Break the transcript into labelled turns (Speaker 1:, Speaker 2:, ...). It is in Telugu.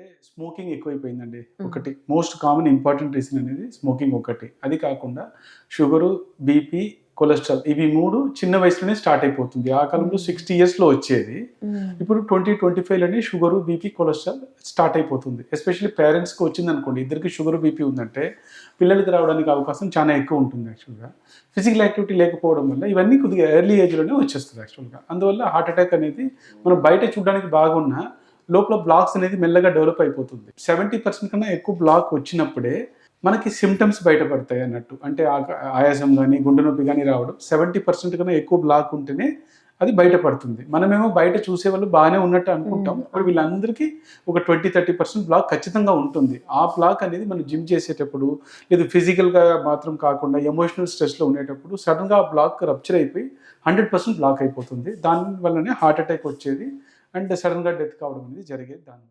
Speaker 1: అంటే స్మోకింగ్ ఎక్కువైపోయిందండి. ఒకటి. మోస్ట్ కామన్ ఇంపార్టెంట్ రీజన్ అనేది స్మోకింగ్ ఒకటి. అది కాకుండా షుగరు బీపీ కొలెస్ట్రాల్ ఇవి మూడు చిన్న వయసులోనే స్టార్ట్ అయిపోతుంది. ఆ కాలంలో సిక్స్టీ ఇయర్స్లో వచ్చేది. ఇప్పుడు ట్వంటీ ట్వంటీ ఫైవ్లోనే షుగరు బీపీ కొలెస్ట్రాల్ స్టార్ట్ అయిపోతుంది. ఎస్పెషల్లీ పేరెంట్స్కి వచ్చింది అనుకోండి ఇద్దరికి షుగర్ బీపీ ఉందంటే పిల్లలకి రావడానికి అవకాశం చాలా ఎక్కువ ఉంటుంది యాక్చువల్గా. ఫిజికల్ యాక్టివిటీ లేకపోవడం వల్ల ఇవన్నీ కొద్దిగా ఎర్లీ ఏజ్లోనే వచ్చేస్తుంది యాక్చువల్గా. అందువల్ల హార్ట్ అటాక్ అనేది మనం బయట చూడడానికి బాగున్నా లోపల బ్లాక్స్ అనేది మెల్లగా డెవలప్ అయిపోతుంది. సెవెంటీ పర్సెంట్ కన్నా ఎక్కువ బ్లాక్ వచ్చినప్పుడే మనకి సిమ్టమ్స్ బయటపడతాయి అన్నట్టు. అంటే ఆయాసం కానీ గుండె నొప్పి కానీ రావడం. సెవెంటీ పర్సెంట్ కన్నా ఎక్కువ బ్లాక్ ఉంటేనే అది బయటపడుతుంది. మనమేమో బయట చూసే వాళ్ళు బాగానే ఉన్నట్టు అనుకుంటాం. ఇప్పుడు వీళ్ళందరికీ ఒక ట్వంటీ థర్టీ పర్సెంట్ బ్లాక్ ఖచ్చితంగా ఉంటుంది. ఆ బ్లాక్ అనేది మనం జిమ్ చేసేటప్పుడు లేదు ఫిజికల్గా మాత్రం కాకుండా ఎమోషనల్ స్ట్రెస్లో ఉండేటప్పుడు సడన్గా ఆ బ్లాక్ రప్చర్ అయిపోయి హండ్రెడ్ పర్సెంట్ బ్లాక్ అయిపోతుంది. దాని వల్లనే హార్ట్ అటాక్ వచ్చేది అండ్ సడన్గా డెత్ కావడం అనేది జరిగేది దాని